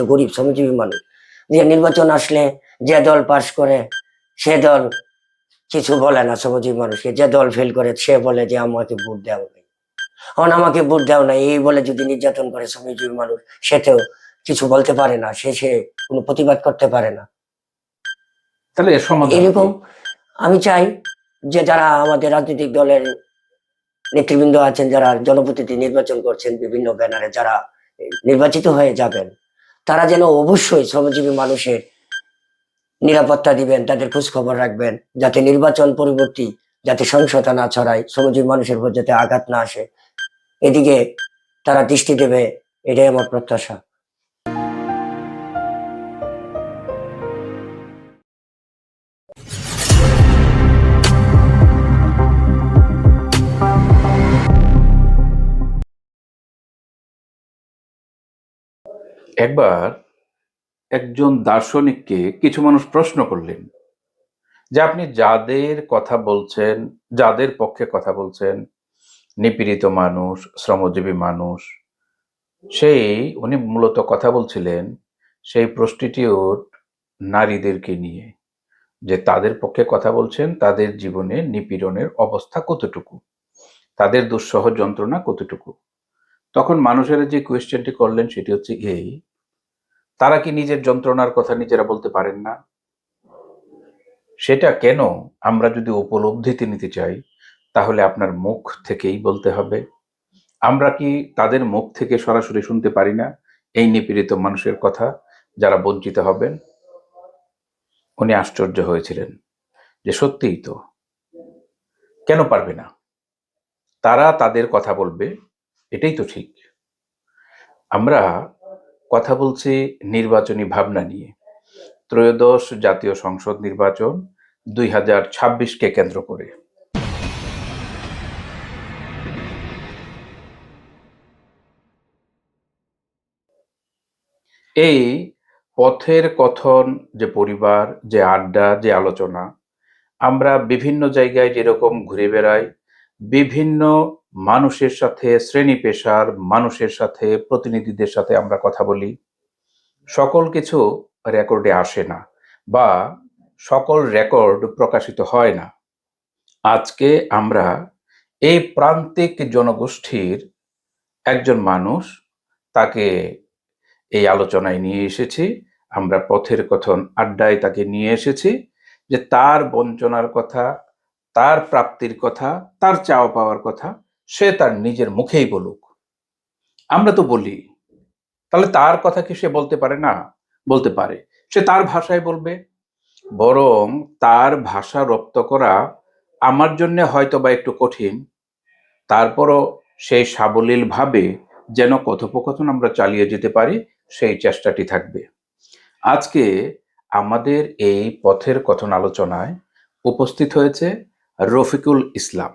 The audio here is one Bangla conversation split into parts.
যে গরিব শ্রমজীবী মানুষ। যে নির্বাচন আসলে যে দল পাশ করে সে দল কিছু বলে না শ্রমজীবী মানুষকে। যে দল ফেল করে সে বলে যে আমাকে ভোট দেওয়া নাই এখন আমাকে ভোট দেওয়া নাই এই বলে যদি নির্যাতন করে শ্রমজীবী মানুষ সেটাও কিছু বলতে পারে না সে সে কোনো প্রতিবাদ করতে পারে না। তাহলে? এরকম আমি চাই যে যারা আমাদের রাজনৈতিক দলের নেতৃবৃন্দ আছেন যারা জনপ্রতিনিধি নির্বাচন করছেন বিভিন্ন ব্যানারে যারা নির্বাচিত হয়ে যাবেন তারা যেন অবশ্যই শ্রমজীবী মানুষের নিরাপত্তা দিবেন, তাদের খোঁজখবর রাখবেন, যাতে নির্বাচন পরবর্তী যাতে সহিংসতা না ছড়ায়, শ্রমজীবী মানুষের উপর যাতে আঘাত না আসে। এদিকে তারা দৃষ্টি দেবে, এটাই আমার প্রত্যাশা। একবার একজন দার্শনিককে কিছু মানুষ প্রশ্ন করলেন যে আপনি যাদের কথা বলছেন, যাদের পক্ষে কথা বলছেন, নিপীড়িত মানুষ, শ্রমজীবী মানুষ, সেই উনি মূলত কথা বলছিলেন সেই প্রস্টিটিউট নারীদেরকে নিয়ে যে তাদের পক্ষে কথা বলছেন, তাদের জীবনে নিপীড়নের অবস্থা কতটুকু? তাদের দুঃসহ যন্ত্রণা কতটুকু? তখন মানুষেরা যে কোয়েশ্চেনটি করলেন সেটি হচ্ছে এই তারা কি নিজের যন্ত্রণার কথা নিজেরা বলতে পারেন না? সেটা কেন আমরা যদি উপলব্ধিতে নিতে চাই, তাহলে আপনার মুখ থেকেই বলতে হবে। আমরা কি তাদের মুখ থেকে সরাসরি শুনতে পারি না? এই নিপীড়িত মানুষের কথা যারা বঞ্চিত হবেন। উনি আশ্চর্য হয়েছিলেন যে সত্যিই তো। কেন পারবে না? তারা তাদের কথা বলবে, এটাই তো ঠিক। আমরা কথা বলছি নির্বাচনী ভাবনা নিয়ে। ত্রয়োদশ জাতীয় সংসদ নির্বাচন দুই হাজার ছাব্বিশকে কেন্দ্র করে। এই পথের কথন, যে পরিবার, যে আড্ডা, যে আলোচনা, আমরা বিভিন্ন জায়গায় যেরকম ঘুরে বেড়াই, বিভিন্ন মানুষের সাথে শ্রেণি পেশার, মানুষের সাথে, প্রতিনিধিদের সাথে আমরা কথা বলি। সকল কিছু রেকর্ডে আসে না বা সকল রেকর্ড প্রকাশিত হয় না। আজকে আমরা এই প্রান্তিক জনগোষ্ঠীর একজন মানুষ, তাকে এই আলোচনায় নিয়ে এসেছি। আমরা পথের কথন আড্ডায় তাকে নিয়ে এসেছি যে তার বঞ্চনার কথা, তার প্রাপ্তির কথা, তার চাওয়া পাওয়ার কথা সে তার নিজের মুখেই বলুক। আমরা তো বলি, তাহলে তার কথা কি সে বলতে পারে? না, বলতে পারে। সে তার ভাষায় বলবে, বরং তার ভাষা রপ্ত করা আমার জন্য হয়তো বা একটু কঠিন। তারপরও সেই সাবলীলভাবে যেন কথোপকথন আমরা চালিয়ে যেতে পারি, সেই চেষ্টাটি থাকবে। আজকে আমাদের এই পথের কথন আলোচনায় উপস্থিত হয়েছে রফিকুল ইসলাম।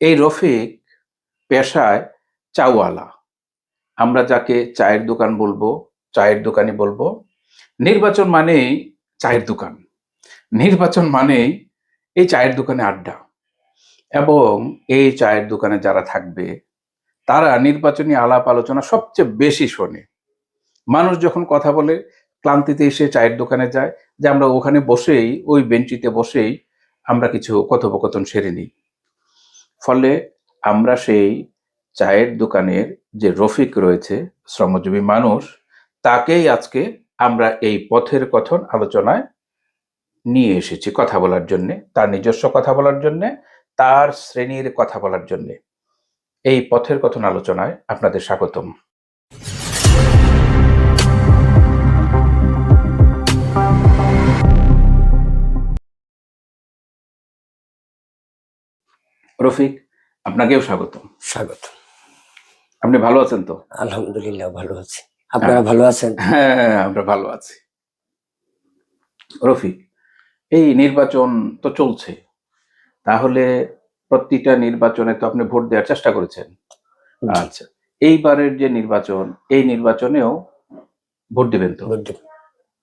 এই রফিক পেশায় চাওয়ালা। আমরা যাকে চায়ের দোকান বলব, চায়ের দোকানি বলব। নির্বাচন মানেই চায়ের দোকান। নির্বাচন মানেই এই চায়ের দোকানে আড্ডা। এবং এই চায়ের দোকানে যারা থাকবে, তারা নির্বাচনী আলাপ আলোচনা সবচেয়ে বেশি শোনে। মানুষ যখন কথা বলে, ক্লান্তিতে এসে চায়ের দোকানে যায় যে আমরা ওখানে বসেই, ওই বেঞ্চিতে বসেই আমরা কিছু কথোপকথন সেরে নিই। ফলে আমরা সেই চায়ের দোকানের যে রফিক রয়েছে, শ্রমজীবী মানুষ, তাকেই আজকে আমরা এই পথের কথন আলোচনায় নিয়ে এসেছি কথা বলার জন্যে, তার নিজস্ব কথা বলার জন্যে, তার শ্রেণির কথা বলার জন্যে। এই পথের কথন আলোচনায় আপনাদের স্বাগতম। রফিক আপনাকেও স্বাগত। স্বাগত। আপনি ভালো আছেন তো? আলহামদুলিল্লাহ ভালো আছি। আপনারা ভালো আছেন? হ্যাঁ আমরা ভালো আছি। রফিক এই নির্বাচন তো চলছে। তাহলে প্রতিটা নির্বাচনে তো আপনি ভোট দেওয়ার চেষ্টা করেছেন। আচ্ছা এইবারের যে নির্বাচন এই নির্বাচনেও ভোট দেবেন তো?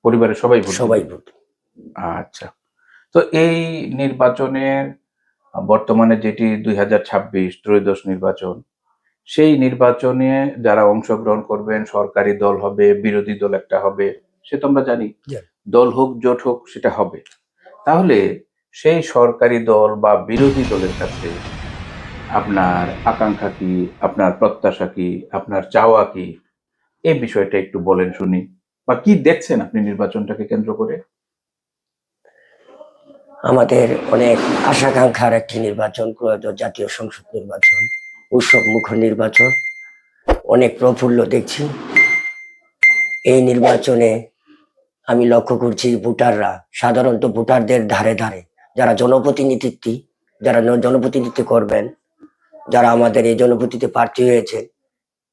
পরিবারের সবাই ভোট সবাই ভোট আচ্ছা তো এই নির্বাচনের বর্তমানে যেটি দুই হাজার ছাব্বিশ ত্রয়োদশ নির্বাচন সেই নির্বাচনে যারা অংশগ্রহণ করবেন সরকারি দল হবে বিরোধী দল একটা হবে সে তো আমরা জানি। দল হোক জোট হোক সেটা হবে। তাহলে সেই সরকারি দল বা বিরোধী দলের কাছে আপনার আকাঙ্ক্ষা কি আপনার প্রত্যাশা কি আপনার চাওয়া কি? এই বিষয়টা একটু বলেন শুনি। বা কি দেখছেন আপনি নির্বাচনটাকে কেন্দ্র করে? আমাদের অনেক আশাকাঙ্ক্ষার একটি নির্বাচন জাতীয় সংসদ নির্বাচন, উৎসব মুখর নির্বাচন। অনেক প্রফুল্ল দেখছি। এই নির্বাচনে আমি লক্ষ্য করছি ভোটাররা, সাধারণত ভোটারদের ধারে ধারে, যারা জনপ্রতিনিধিত্ব যারা জনপ্রতিনিধিত্ব করবেন, যারা আমাদের এই জনপ্রতিনিধি প্রার্থী হয়েছে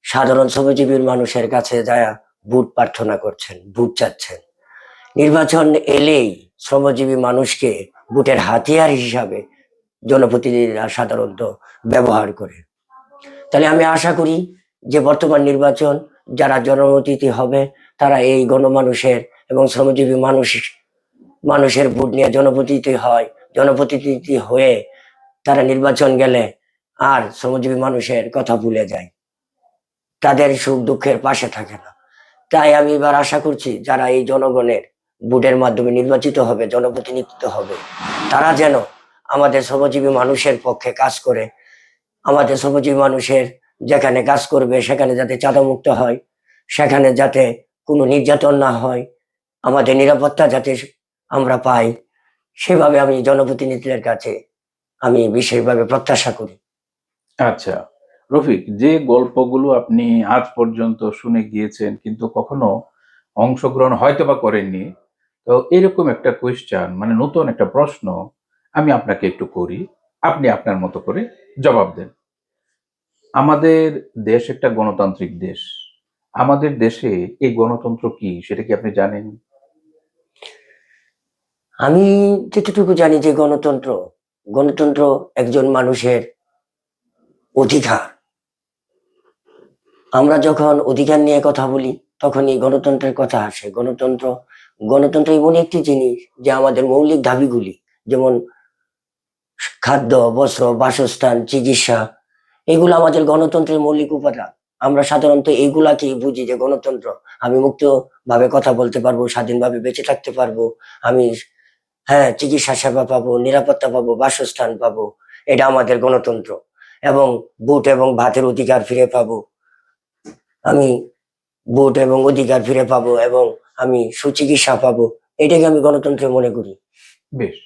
সাধারণ শ্রমজীবীর মানুষের কাছে যারা ভোট প্রার্থনা করছেন, ভোট চাচ্ছেন। নির্বাচন এলেই শ্রমজীবী মানুষকে ভোটের হাতিয়ার হিসাবে জনপ্রতিনিধিরা সাধারণত ব্যবহার করে। তাহলে আমি আশা করি যে বর্তমান নির্বাচন, যারা জনপ্রতিনিধি হবে, তারা এই গণমানুষের এবং শ্রমজীবী মানুষ, মানুষের ভোট নিয়ে জনপ্রতিনিধি হয়, জনপ্রতিনিধি হয়ে তারা নির্বাচন গেলে আর শ্রমজীবী মানুষের কথা ভুলে যায়। তাদের সুখ দুঃখের পাশে থাকে না। তাই আমি এবার আশা করছি, যারা এই জনগণের ভোটের মাধ্যমে নির্বাচিত হবে, জনপ্রতিনিধিত্ব হবে। তারা যেন আমাদের শ্রমজীবী মানুষের পক্ষে কাজ করে, আমাদের শ্রমজীবী মানুষের যেখানে কাজ করবে, সেখানে যাতে চাঁদামুক্ত হয়, সেখানে যাতে কোনো নির্যাতন না হয়, আমাদের নিরাপত্তা যাতে আমরা পাই, সেভাবে আমি জনপ্রতিনিধিদের কাছে আমি বিশেষভাবে প্রত্যাশা করি। আচ্ছা রফিক, যে গল্পগুলো আপনি আজ পর্যন্ত শুনে গিয়েছেন কিন্তু কখনো অংশগ্রহণ হয়তো বা করেননি তো এরকম একটা কোয়েশ্চান মানে নতুন একটা প্রশ্ন আমি আপনাকে একটু করি। আপনি আপনার মতো করে জবাব দেন। আমাদের দেশ একটা গণতান্ত্রিক দেশ। আমাদের দেশে এই গণতন্ত্র কি, সেটা কি আপনি জানেন? আমি যেটুকু জানি যে গণতন্ত্র গণতন্ত্র একজন মানুষের অধিকার। আমরা যখন অধিকার নিয়ে কথা বলি, তখনই গণতন্ত্রের কথা আসে। গণতন্ত্র গণতন্ত্র এমন একটি জিনিস যে আমাদের মৌলিক দাবিগুলি, যেমন খাদ্য, বস্ত্র, বাসস্থান, চিকিৎসা, এগুলো আমাদের গণতন্ত্রের মৌলিক উপাদান। আমরা সাধারণত এইগুলাকে বুঝি যে গণতন্ত্র। আমি মুক্ত ভাবে কথা বলতে পারব, স্বাধীনভাবে বেঁচে থাকতে পারব, আমি হ্যাঁ চিকিৎসা সেবা পাবো, নিরাপত্তা পাবো, বাসস্থান পাবো, এটা আমাদের গণতন্ত্র। এবং ভোট এবং ভাতের অধিকার ফিরে পাবো। আমি ভোট এবং অধিকার ফিরে পাবো এবং আমি সুচিকিৎসা পাবো। এটাকে আমি গণতন্ত্র মনে করি। বেশ।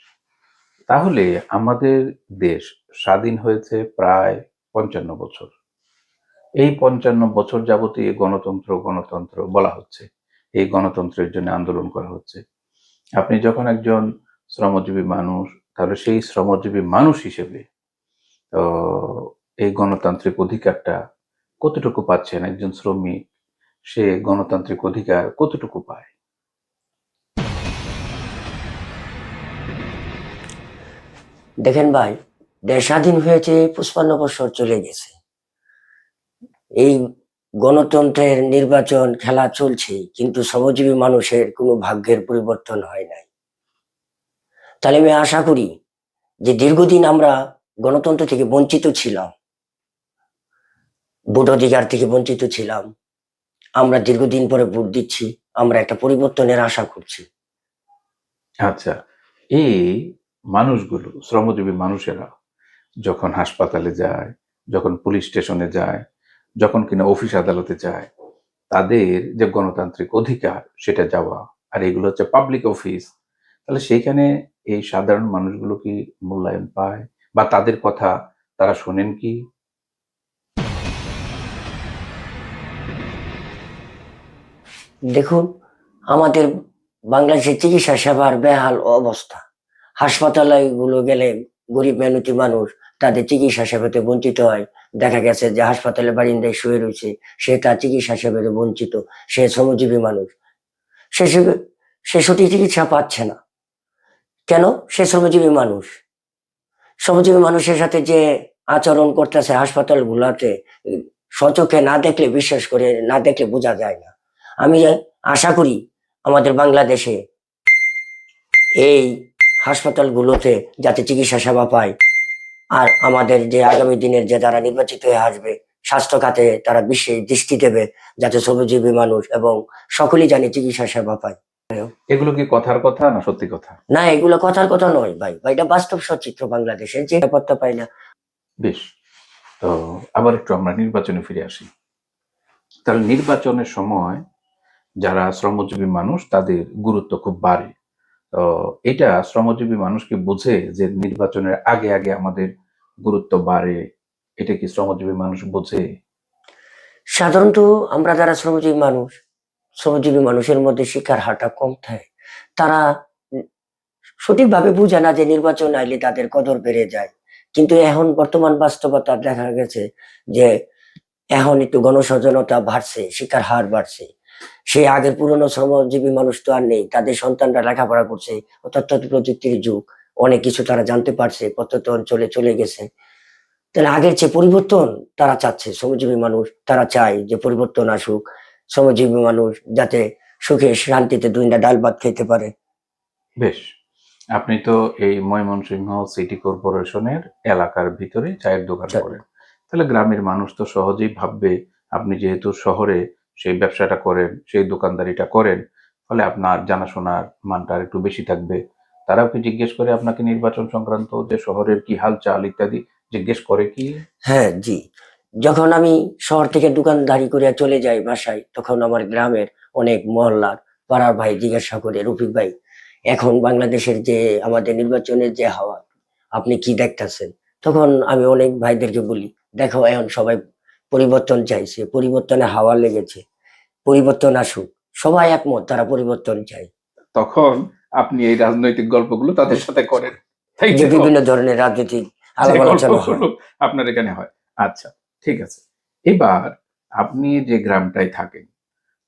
তাহলে আমাদের দেশ স্বাধীন হয়েছে প্রায় পঞ্চান্ন বছর। এই পঞ্চান্ন বছর যাবতীয় গণতন্ত্র গণতন্ত্র বলা হচ্ছে। এই গণতন্ত্রের জন্য আন্দোলন করা হচ্ছে। আপনি যখন একজন শ্রমজীবী মানুষ, তাহলে সেই শ্রমজীবী মানুষ হিসেবে এই গণতান্ত্রিক অধিকারটা কতটুকু পাচ্ছেন? একজন শ্রমিক সে গণতান্ত্রিক অধিকার কতটুকু পায়? দেখেন ভাই দেশ স্বাধীন হয়েছে পুষ্পান্ন বছর চলে গেছে। এই গণতন্ত্রের নির্বাচন খেলা চলছে, কিন্তু শ্রমজীবী মানুষের কোনো ভাগ্যের পরিবর্তন হয় নাই। তাহলে আমি আশা করি যে দীর্ঘদিন আমরা গণতন্ত্র থেকে বঞ্চিত ছিলাম ভোট অধিকার থেকে বঞ্চিত ছিলাম আমরা দীর্ঘদিন পরে ভোট দিচ্ছি, আমরা একটা পরিবর্তনের আশা করছি। আচ্ছা এই মানুষগুলো, শ্রমজীবী মানুষেরা যখন হাসপাতালে যায়, যখন পুলিশ স্টেশনে যায়, যখন কিনা অফিস আদালতে যায়, তাদের যে গণতান্ত্রিক অধিকার, সেটা যাওয়া, আর এগুলো হচ্ছে পাবলিক অফিস তাহলে সেইখানে এই সাধারণ মানুষগুলো কি মূল্যায়ন পায়? বা তাদের কথা তারা শোনেন কি? দেখুন, আমাদের বাংলাদেশের চিকিৎসা সেবার বেহাল অবস্থা। হাসপাতালে গুলো গরিব মেহনতি মানুষ তাদের চিকিৎসা সেবাতে বঞ্চিত হয়। দেখা গেছে যে হাসপাতালে বারিন্দায় শুয়ে রয়েছে, সে তার চিকিৎসা সেবাতে বঞ্চিত, সে শ্রমজীবী মানুষ। সে- সে সঠিক চিকিৎসা পাচ্ছে না। কেন? সে শ্রমজীবী মানুষ। শ্রমজীবী মানুষের সাথে যে আচরণ করতেছে হাসপাতাল গুলাতে সচোখে না দেখলে, বিশ্বাস করে না দেখলে বোঝা যায় না। আমি আশা করি আমাদের বাংলাদেশে এই হাসপাতালগুলোতে যাতে চিকিৎসা সেবা পায় আর আমাদের যে আগামী দিনের যে যারা নির্বাচিত হয়ে আসবে স্বাস্থ্য খাতে তারা বিশেষ দৃষ্টি দেবে যাতে শ্রমজীবী মানুষ এবং সকলেই জানে চিকিৎসা সেবা পায়। এগুলো কি কথার কথা না সত্যি কথা? না এগুলো কথার কথা নয় ভাই। ভাই এটা বাস্তব সচিত্র বাংলাদেশের যে নিরাপত্তা পাই না। বেশ তো আবার একটু আমরা নির্বাচনে ফিরে আসি। তাহলে নির্বাচনের সময় যারা শ্রমজীবী মানুষ, তাদের গুরুত্ব খুব বাড়ে। তো এটা শ্রমজীবী মানুষকে বুঝে যে নির্বাচনের আগে আগে আমাদের গুরুত্ব বাড়ে। এটা কি শ্রমজীবী মানুষ বোঝে? সাধারণত আমরা যারা শ্রমজীবী মানুষ, শ্রমজীবী মানুষের মধ্যে শিক্ষার হারটা কম থাকে। তারা সঠিকভাবে বুঝে না যে নির্বাচন আইলে তাদের কদর বেড়ে যায়। কিন্তু এখন বর্তমান বাস্তবতা দেখা গেছে যে এখন একটু গণসচেতনতা বাড়ছে শিক্ষার হার বাড়ছে। সেই আগের পুরনো শ্রমজীবী মানুষ তো আর নেই। তাদের সন্তানরা লেখাপড়া করছে তথ্য প্রযুক্তির যুগ। অনেক কিছু তারা জানতে পারছে প্রত্যন্ত অঞ্চলে চলে গেছে। তাহলে আগের যে পরিবর্তন তারা চাচ্ছে শ্রমজীবী মানুষ তারা চায় যে পরিবর্তন আসুক। শ্রমজীবী মানুষ যাতে সুখে শান্তিতে দুইটা ডাল ভাত খেতে পারে। বেশ। আপনি তো এই ময়মনসিংহ সিটি কর্পোরেশনের এলাকার ভিতরে চায়ের দোকান করেন। তাহলে গ্রামের মানুষ তো সহজেই ভাববে আপনি যেহেতু শহরে সেই ব্যবসাটা করেন, সেই দোকানদারিটা করেন, ফলে আপনার জানাশোনার মানটা একটু বেশি থাকবে। তারাও কি জিজ্ঞেস করে আপনাকে নির্বাচন সংক্রান্ত যে শহরের কি হালচাল ইত্যাদি, জিজ্ঞেস করে কি? হ্যাঁ জি। যখন আমি শহর থেকে দোকানদারি করে চলে যাই বাসায়, তখন আমার গ্রামের অনেক মহল্লার পাড়ার ভাই জিজ্ঞাসা করে, রফিক ভাই, এখন বাংলাদেশের যে আমাদের নির্বাচনের যে হাওয়া, আপনি কি দেখতেছেন? তখন আমি অনেক ভাইদেরকে বলি, দেখো, এখন সবাই পরিবর্তন চাইছে পরিবর্তনে হাওয়া লেগেছে পরিবর্তন আসুক সবাই একমত তারা পরিবর্তন চায়। তখন আপনি এই রাজনৈতিক গল্পগুলো তাদের সাথে করেন। বিভিন্ন ধরনের রাজনৈতিক আলাপ আলোচনা আপনার এখানে হয়। আচ্ছা ঠিক আছে। এবার আপনি যে গ্রামটায় থাকেন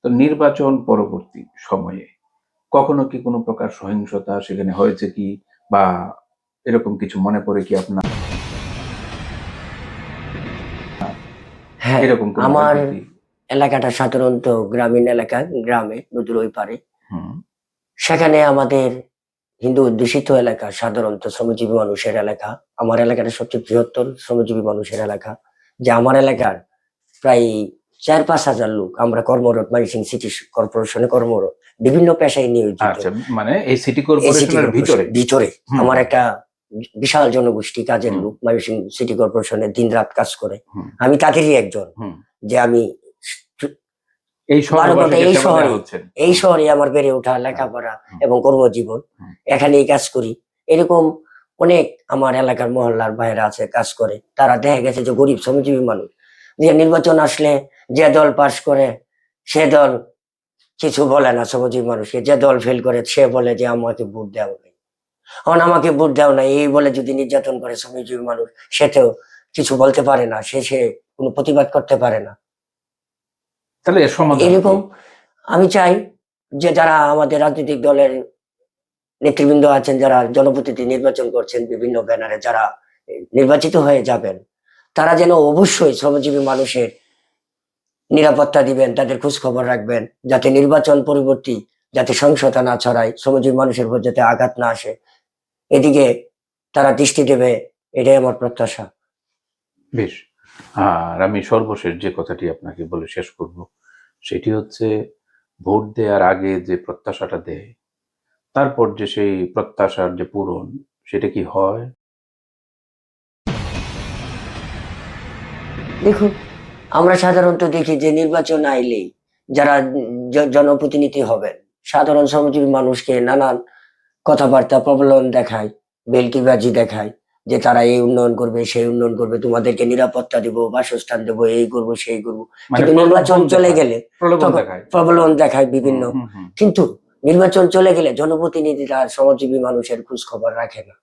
তো নির্বাচন পরবর্তী সময়ে কখনো কি কোনো প্রকার সহিংসতা সেখানে হয়েছে কি? বা এরকম কিছু মনে পড়ে কি আপনার? এরকম আমার এলাকাটা সাধারণত গ্রামীণ এলাকা গ্রামে নদীর ওই পারে। সেখানে আমাদের হিন্দু অধ্যুষিত এলাকা সাধারণত শ্রমজীবী মানুষের এলাকা। আমার এলাকাটা সবচেয়ে বৃহত্তর শ্রমজীবী মানুষের এলাকা। যে আমার এলাকার প্রায় চার পাঁচ হাজার লোক আমরা কর্মরত মাইসিং সিটি কর্পোরেশনে কর্মরত। বিভিন্ন পেশায় নিয়োজিত। আচ্ছা মানে এই সিটি কর্পোরেশনের ভিতরে? ভিতরে। আমার একটা বিশাল জনগোষ্ঠী কাজের লোক ময়মনসিং সিটি কর্পোরেশনে দিন রাত কাজ করে। আমি তাদেরই একজন যে আমি এই শহরে এই শহরে, আমার বেড়ে ওঠা লেখাপড়া এবং কর্মজীবন। এখানেই কাজ করি। এরকম অনেক আমার এলাকার মহল্লার বাইরে আছে কাজ করে। তারা দেখা গেছে যে গরিব শ্রমজীবী মানুষ। যে নির্বাচন আসলে যে দল পাশ করে সে দল কিছু বলে না শ্রমজীবী মানুষকে। যে দল ফেল করে সে বলে যে আমাকে ভোট দেওয়া এখন আমাকে ভোট দেওয়া নাই এই বলে যদি নির্যাতন করে শ্রমজীবী মানুষ সে তো কিছু বলতে পারে না সে সে কোনো প্রতিবাদ করতে পারে না তাহলে? এরকম আমি চাই যে যারা আমাদের রাজনৈতিক দলের নেতৃবৃন্দ আছেন যারা জনপ্রতিনিধি নির্বাচন করছেন বিভিন্ন ব্যানারে যারা নির্বাচিত হয়ে যাবেন তারা যেন অবশ্যই শ্রমজীবী মানুষের নিরাপত্তা দিবেন তাদের খোঁজ খবর রাখবেন যাতে নির্বাচন পরবর্তী যাতে সহিংসতা না ছড়ায় শ্রমজীবী মানুষের উপর যাতে আঘাত না আসে এদিকে তারা দৃষ্টি দেবে এটাই আমার প্রত্যাশা। বেশ। আর আমি সর্বশেষ যে কথাটি আপনাকে বলে শেষ করব সেটি হচ্ছে ভোট দেওয়ার আগে যে প্রত্যাশাটা দেয় তারপর যে সেই প্রত্যাশার যে পূরণ সেটা কি হয়? দেখুন আমরা সাধারণত দেখি যে নির্বাচন আইলেই যারা জনপ্রতিনিধি হবেন সাধারণ শ্রমজীবী মানুষকে নানান কথাবার্তা প্রবলন দেখায় বেলকিবাজি দেখায় যে তারা এই উন্নয়ন করবে সেই উন্নয়ন করবে তোমাদেরকে নিরাপত্তা দেব বাসস্থান দেবো এই করব সেই করব। মানে কিন্তু নির্বাচন চলে গেলে প্রবলন দেখায় বিভিন্ন। কিন্তু নির্বাচন চলে গেলে জনপ্রতিনিধিরা আর শ্রমজীবী মানুষের খোঁজ খবর রাখে না।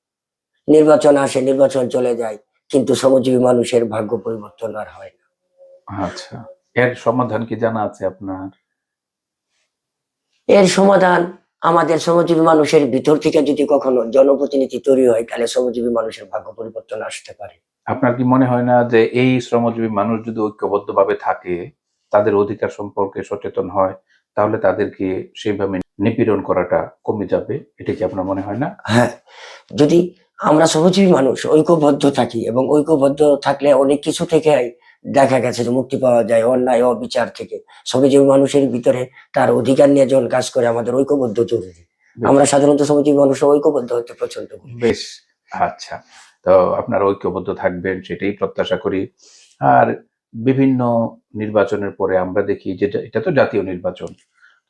নির্বাচন আসে নির্বাচন চলে যায় কিন্তু শ্রমজীবী মানুষের ভাগ্য পরিবর্তন আর হয় না। আচ্ছা। এর সমাধান কি জানা আছে আপনার? এর সমাধান আমাদের শ্রমজীবী মানুষের ভিতর থেকে যদি কখনো জনপ্রতিনিধি তৈরি হয় তাহলে শ্রমজীবী মানুষের ভাগ্য পরিবর্তন আসতে পারে। আপনার কি মনে হয় না যে এই শ্রমজীবী মানুষ যদি ঐক্যবদ্ধভাবে থাকে তাদের অধিকার সম্পর্কে সচেতন হয় তাহলে তাদেরকে সেইভাবে নিপীড়ন করাটা কমে যাবে? এটা কি আপনার মনে হয় না? হ্যাঁ যদি আমরা শ্রমজীবী মানুষ ঐক্যবদ্ধ থাকি এবং ঐক্যবদ্ধ থাকলে অনেক কিছু থেকে দেখা গেছে যে মুক্তি পাওয়া যায় অন্যায় অবিচার থেকে। শ্রমজীবী মানুষের ভিতরে তার অধিকার নিয়ে যখন কাজ করে আমাদের ঐক্যবদ্ধ জরুরি আমরা সাধারণত শ্রমজীবী মানুষ ঐক্যবদ্ধ হতে পছন্দ করি। বেশ আচ্ছা। তো আপনারা ঐক্যবদ্ধ থাকবেন সেটাই প্রত্যাশা করি। আর বিভিন্ন নির্বাচনের পরে আমরা দেখি যে এটা তো জাতীয় নির্বাচন।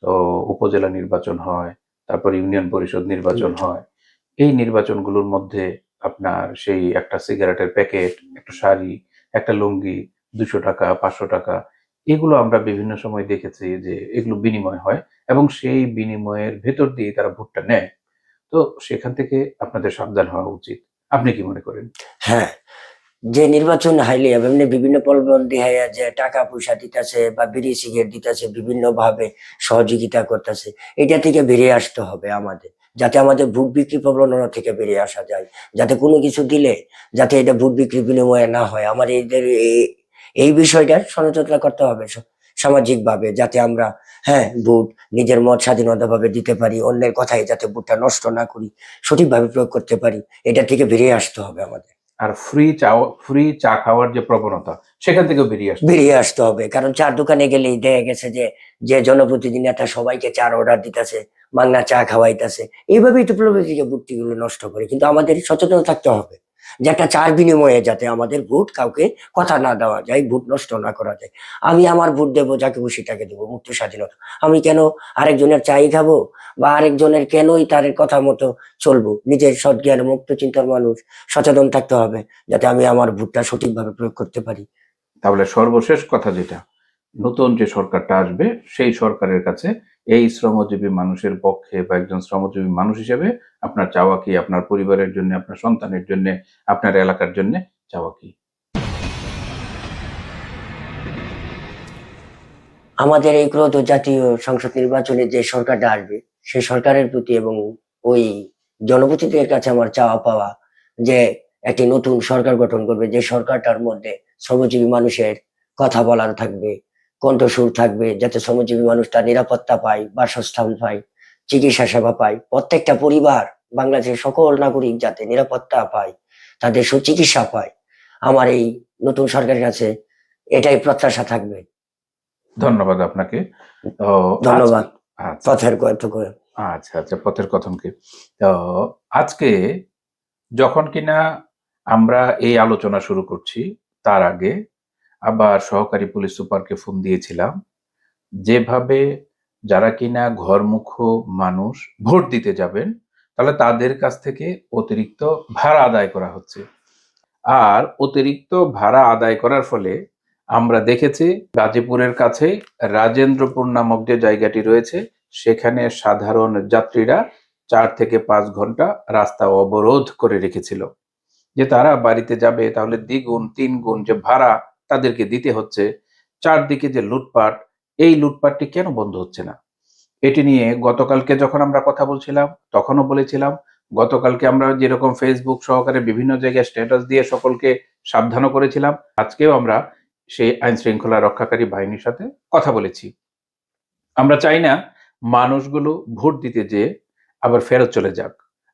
তো উপজেলা নির্বাচন হয় তারপর ইউনিয়ন পরিষদ নির্বাচন হয়। এই নির্বাচনগুলোর মধ্যে আপনার সেই একটা সিগারেটের প্যাকেট একটা শাড়ি একটা লুঙ্গি দুশো টাকা, পাঁচশো টাকা, এগুলো আমরা বিভিন্ন সময় দেখেছি যে এগুলো বিনিময় হয় এবং সেই বিনিময়ের ভেতর দিয়ে তারা ভোটটা নেয়। তো সেখান থেকে আপনাদের সাবধান হওয়া উচিত। আপনি কি মনে করেন? হ্যাঁ যে নির্বাচন হাইলে এমনি বিভিন্ন প্রলবন্ধী হয়ে যে টাকা পয়সা দিতেছে বা বিড়ি সিগারেট দিতেছে বিভিন্ন ভাবে সহযোগিতা করতেছে, এটা থেকে বেরিয়ে আসতে হবে আমাদের, যাতে আমাদের ভোট বিক্রি প্রবণতা থেকে বেরিয়ে আসা যায়। যাতে কোনো কিছু দিলে যাতে এটা ভোট বিক্রি বিনিময়ে না হয়। আমার এদের এই- বিষয়টার সচেতনতা করতে হবে সামাজিক ভাবে যাতে আমরা হ্যাঁ ভোট নিজের মত স্বাধীনতা ভাবে দিতে পারি অন্যের কথায় যাতে ভোটটা নষ্ট না করি সঠিকভাবে প্রয়োগ করতে পারি এটা থেকে বেরিয়ে আসতে হবে আমাদের। আর ফ্রি চা ফ্রি চা খাওয়ার যে প্রবণতা সেখান থেকে বেরিয়ে আসবে বেরিয়ে আসতে হবে কারণ চার দোকানে গেলেই দেখা গেছে যে যে জনপ্রতিদিন একটা সবাইকে চার অর্ডার দিতেছে মাংনা চা খাওয়াইতেছে এইভাবেই তো প্রবৃত্তিকে বুদ্ধিগুলো নষ্ট করে কিন্তু আমাদের সচেতন থাকতে হবে। যে একটা চার বিনিময়ে যাতে আমাদের ভোট কাউকে কথা না দেওয়া যায়, ভোট নষ্ট না করা যায়। আমি আমার ভোট দেবো, যাকে খুশি তাকে দেবো, মুক্ত স্বাধীনতা। আমি কেন আরেকজনের চাই খাব? বা আরেকজনের কেনই তার কথা মতো চলবো? নিজের সজ্ঞান মুক্ত চিন্তার মানুষ, সচেতন থাকতে হবে, যাতে আমি আমার ভোটটা সঠিকভাবে প্রয়োগ করতে পারি। তাহলে সর্বশেষ কথা যেটা, নতুন যে সরকারটা আসবে, সেই সরকারের কাছে এই শ্রমজীবী মানুষের পক্ষে বা একজন শ্রমজীবী মানুষ হিসেবে আপনার চাওয়া কি? আপনার পরিবারের জন্য, আপনার সন্তানের জন্য, আপনার এলাকার জন্য চাওয়া কি? আমাদের এই ক্রোধ জাতীয় সংসদ নির্বাচনে যে সরকারটা আসবে, সেই সরকারের প্রতি এবং ওই জনপ্রতিনিধিদের কাছে আমার চাওয়া পাওয়া যে একটি নতুন সরকার গঠন করবে, যে সরকারটার মধ্যে শ্রমজীবী মানুষের কথা বলার থাকবে কণ্ঠস্বর থাকবে যাতে শ্রমজীবী মানুষটা নিরাপত্তা পায় বাসস্থান পায় চিকিৎসা সেবা পায়। প্রত্যেকটা পরিবার বাংলাদেশের সকল নাগরিক যাতে নিরাপত্তা পায় তাদের সুচিকিৎসা পায়। আমার এই নতুন সরকারের কাছে এটাই প্রত্যাশা থাকবে। ধন্যবাদ আপনাকে। ধন্যবাদ। আচ্ছা, পথের আচ্ছা আচ্ছা পথের কথনকে তো আজকে যখন কিনা আমরা এই আলোচনা শুরু করছি তার আগে আবার সহকারী পুলিশ সুপারকে ফোন দিয়েছিলাম। যেভাবে যারা কিনা ঘরমুখ মানুষ ভোট দিতে যাবেন, তাহলে তাদের কাছ থেকে অতিরিক্ত ভাড়া আদায় করা হচ্ছে। আর অতিরিক্ত ভাড়া আদায় করার ফলে আমরা দেখেছি গাজীপুরের কাছে রাজেন্দ্রপুর নামক যে জায়গাটি রয়েছে, সেখানে সাধারণ যাত্রীরা চার থেকে পাঁচ ঘণ্টা রাস্তা অবরোধ করে রেখেছিল। যে তারা বাড়িতে যাবে, তাহলে দ্বিগুণ তিন গুণ যে ভাড়া তাদেরকে দিতে হচ্ছে চারদিকে যে লুটপাট, এই লুটপাটটি কেন বন্ধ হচ্ছে না? এটি নিয়ে গতকালকে যখন আমরা কথা বলছিলাম, তখনও বলেছিলাম, গতকালকে আমরা যেরকম ফেসবুক সহকারে বিভিন্ন জায়গায় স্ট্যাটাস দিয়ে সকলকে সাবধানও করেছিলাম, আজকেও আমরা সেই আইন শৃঙ্খলা রক্ষাকারী বাহিনীর সাথে কথা বলেছি। আমরা চাই না মানুষগুলো ভোট দিতে যেয়ে আবার ফেরত চলে যাক।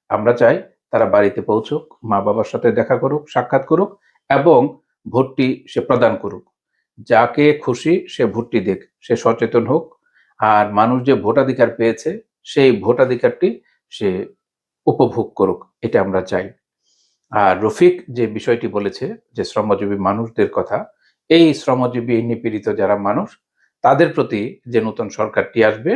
আমরা চাই তারা বাড়িতে পৌঁছুক মা বাবার সাথে দেখা করুক, সাক্ষাৎ করুক এবং ভোটটি সে প্রদান করুক। যাকে খুশি সে ভোটটি দেখ সে সচেতন হোক। আর মানুষ যে ভোটাধিকার পেয়েছে, সেই ভোটাধিকারটি সে উপভোগ করুক, এটা আমরা চাই। আর রফিক যে বিষয়টি বলেছে যে শ্রমজীবী মানুষদের কথা, এই শ্রমজীবী নিপীড়িত যারা মানুষ, তাদের প্রতি যে নতুন সরকারটি আসবে,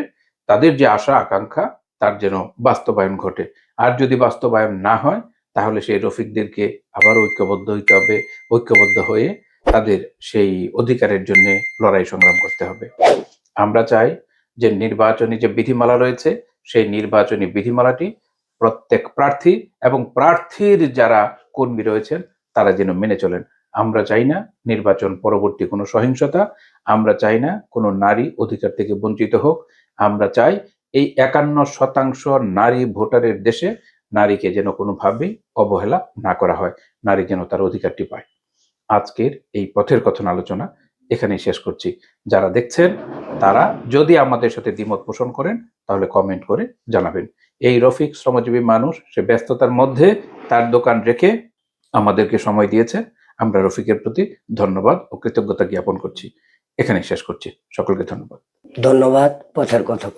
তাদের যে আশা, আকাঙ্ক্ষা, তার যেন বাস্তবায়ন ঘটে। আর যদি বাস্তবায়ন না হয় তাহলে সেই রফিকদেরকে আবার ঐক্যবদ্ধ হইতে হবে, ঐক্যবদ্ধ হয়ে তাদের সেই অধিকারের জন্য লড়াই সংগ্রাম করতে হবে। আমরা চাই যে নির্বাচনী যে বিধিমালা রয়েছে, সেই নির্বাচনী বিধিমালাটি প্রত্যেক প্রার্থী এবং প্রার্থীর যারা কর্মী রয়েছেন, তারা যেন মেনে চলেন। আমরা চাই না নির্বাচন পরবর্তী কোনো সহিংসতা, আমরা চাই না কোনো নারী অধিকার থেকে বঞ্চিত হোক। আমরা চাই এই একান্ন শতাংশ নারী ভোটারের দেশে নারীকে যেন কোনোভাবেই অবহেলা না করা হয়, নারী যেন তার অধিকারটি পায়। আজকের এই পথের কথন আলোচনা এখানেই শেষ করছি। যারা দেখছেন, তারা যদি আমাদের সাথে দ্বিমত পোষণ করেন, তাহলে কমেন্ট করে জানাবেন। এই রফিক শ্রমজীবী মানুষ, সে ব্যস্ততার মধ্যে তার দোকান রেখে আমাদেরকে সময় দিয়েছে। আমরা রফিকের প্রতি ধন্যবাদ ও কৃতজ্ঞতা জ্ঞাপন করছি। এখানে শেষ করছি। সকলকে ধন্যবাদ। ধন্যবাদ পথের কথা